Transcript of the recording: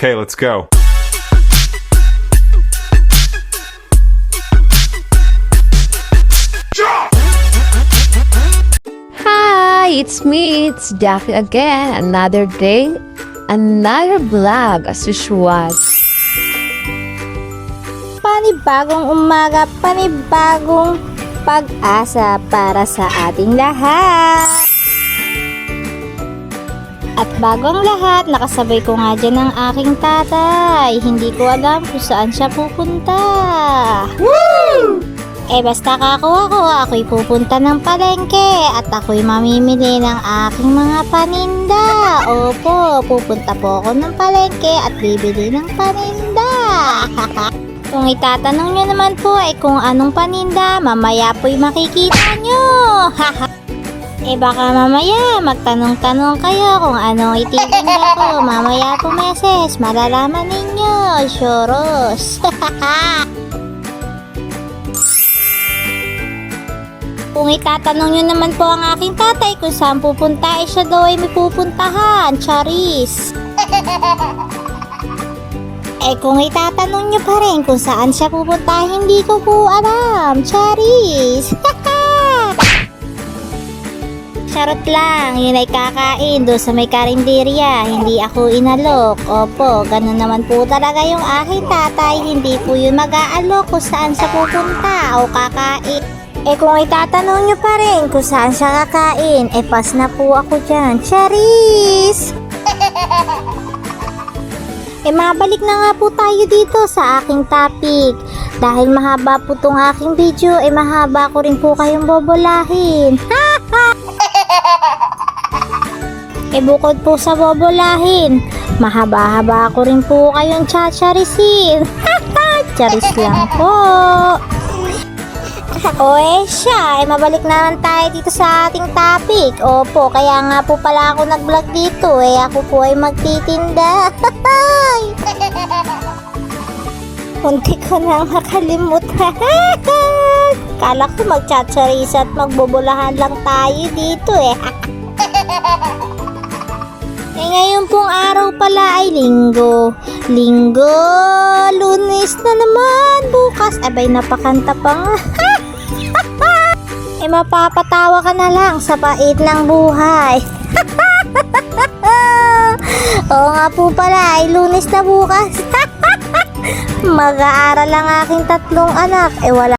Okay, let's go. Hi, it's me, it's Jackie again. Another day, another vlog as usual. panibagong umaga, panibagong pag-asa para sa ating lahat. At bago ang lahat, nakasabay ko nga dyan ang aking tatay. Hindi ko alam kung saan siya pupunta. Eh basta kakuha ko, ako'y pupunta ng palengke at ako'y mamimili ng aking mga paninda. Opo, pupunta po ako ng palengke at bibili ng paninda. Kung itatanong nyo naman po ay kung anong paninda, mamaya po'y makikita nyo. eh baka mamaya magtanong-tanong kayo kung anong ititinda ko. Mamaya po meses, malalaman ninyo. Syoros. Kung itatanong nyo naman po ang aking tatay kung saan pupunta, eh siya daw ay may pupuntahan. Charis. eh kung itatanong nyo pa rin kung saan siya pupunta, hindi ko po alam. Charis. Charot lang, yun ay kakain do sa may karinderya. Hindi ako inalok. Opo, ganun naman po talaga yung aking tatay. Hindi po yun mag-aalok kung saan siya pupunta o kakain. Eh kung itatanong nyo pa rin kung saan siya kakain, eh pas na po ako dyan. Charis! eh mabalik na nga po tayo dito sa aking topic. Dahil mahaba po tong aking video, eh mahaba ko rin po kayong bobolahin. eh bukod po sa bobolahin, mahaba-haba ko rin po kayong tsatsarisin. Charis lang po. O eh siya, eh mabalik naman tayo dito sa ating topic. Opo, kaya nga po pala ako nag-vlog dito. Eh ako po ay magtitinda. Munti ko na makalimutan. Kala ko magchatcharis at magbubulahan lang tayo dito eh. Eh ngayon pong araw pala ay linggo. Linggo, lunes na naman. Bukas, abay napakanta pa nga. eh mapapatawa ka na lang sa pait ng buhay. Oo nga po pala, ay lunes na bukas. Mag-aaral ang aking tatlong anak. Eh wala